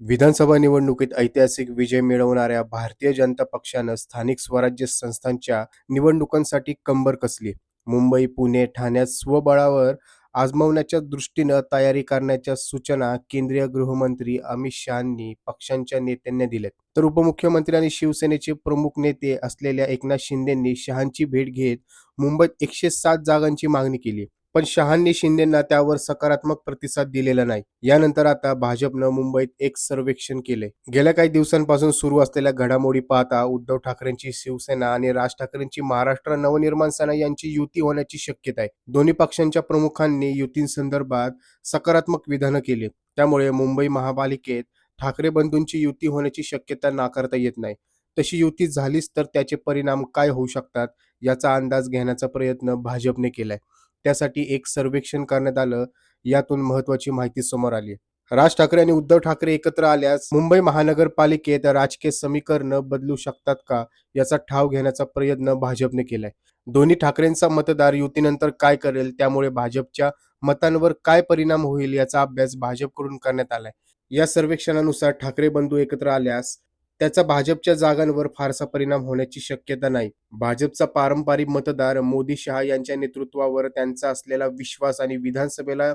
विधानसभा निवडणुकीत ऐतिहासिक विजय मिळवणाऱ्या भारतीय जनता पक्षानं स्थानिक स्वराज्य संस्थांच्या निवडणुकांसाठी कंबर कसली? मुंबई पुणे ठाण्यात स्वबळावर आजमावण्याच्या दृष्टीनं तयारी करण्याच्या सूचना केंद्रीय गृहमंत्री अमित शहानी पक्षांच्या नेत्यांना दिल्यात. तर उपमुख्यमंत्री आणि शिवसेनेचे प्रमुख नेते असलेल्या एकनाथ शिंदेंनी शहांची भेट घेत मुंबईत एकशे सात जागांची मागणी केली. पण शहांनी शिंदेंना त्यावर सकारात्मक प्रतिसाद दिलेला नाही. यानंतर आता भाजपनं मुंबईत एक सर्वेक्षण केले गेल्या काही दिवसांपासून सुरू असलेल्या घडामोडी पाहता उद्धव ठाकरेंची शिवसेना आणि राज ठाकरेंची महाराष्ट्र नवनिर्माण सेना यांची युती होण्याची शक्यता आहे. दोन्ही पक्षांच्या प्रमुखांनी युतींसंदर्भात सकारात्मक विधानं केली. त्यामुळे मुंबई महापालिकेत ठाकरे बंधूंची युती होण्याची शक्यता नाकारता येत नाही. तशी युती झालीच तर त्याचे परिणाम काय होऊ शकतात याचा अंदाज घेण्याचा प्रयत्न भाजपने केलाय. त्यासाठी एक सर्वेक्षण करण्यात आलं. यातून महत्वाची माहिती समोर आली. राज ठाकरे आणि उद्धव ठाकरे एकत्र आल्यास मुंबई महानगरपालिकेत राजकीय समीकरण बदलू शकतात का? याचा ठाव घेण्याचा प्रयत्न भाजपने केलाय. दोन्ही ठाकरेंचा मतदार युतीनंतर काय करेल? त्यामुळे भाजपच्या मतांवर काय परिणाम होईल याचा अभ्यास भाजपकडून करण्यात आलाय. या सर्वेक्षणानुसार ठाकरे बंधू एकत्र आल्यास त्याचा भाजपच्या जागांवर फारसा परिणाम होण्याची शक्यता नाही. भाजपचा पारंपरिक मतदार मोदी शहा यांच्या नेतृत्वावर त्यांचा असलेला विश्वास आणि विधानसभेला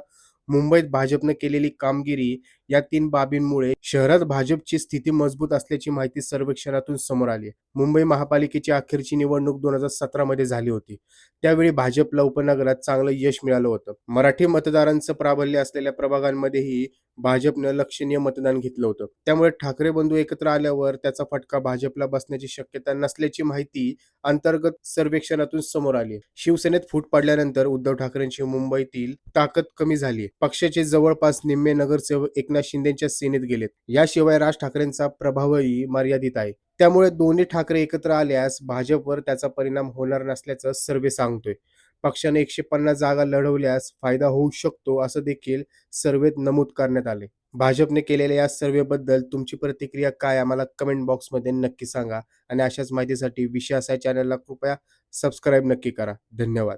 मुंबईत भाजपनं केलेली कामगिरी या तीन बाबींमुळे शहरात भाजपची स्थिती मजबूत असल्याची माहिती सर्वेक्षणातून समोर आली. मुंबई महापालिकेची अखेरची निवडणूक दोन हजार सतरा मध्ये झाली होती. त्यावेळी भाजपला उपनगरात चांगलं यश मिळालं होतं. मराठी मतदारांचं प्राबल्य असलेल्या प्रभागांमध्येही भाजपनं लक्षणीय मतदान घेतलं होतं. त्यामुळे ठाकरे बंधू एकत्र आल्यावर त्याचा फटका भाजपला बसण्याची शक्यता नसल्याची माहिती अंतर्गत सर्वेक्षणातून समोर आली. शिवसेनेत फूट पडल्यानंतर उद्धव ठाकरेंची मुंबईतील ताकद कमी झाली. पक्षाचे जवळपास निम्मे नगरसेवक एकनाथ शिंदेच्या सेनेत गेलेत. याशिवाय राज ठाकरेंचा प्रभावही मर्यादित आहे. त्यामुळे दोन्ही ठाकरे एकत्र आल्यास भाजपवर त्याचा परिणाम होणार नसल्याचं सर्वे सांगतोय. पक्षाने एकशे पन्नास जागा लढवल्यास फायदा होऊ शकतो असं देखील सर्वेत नमूद करण्यात आले. भाजपने केलेल्या या सर्वेबद्दल तुमची प्रतिक्रिया काय? आम्हाला कमेंट बॉक्समध्ये नक्की सांगा. आणि अशाच माहितीसाठी विषयाच्या चॅनलला कृपया सबस्क्राईब नक्की करा. धन्यवाद.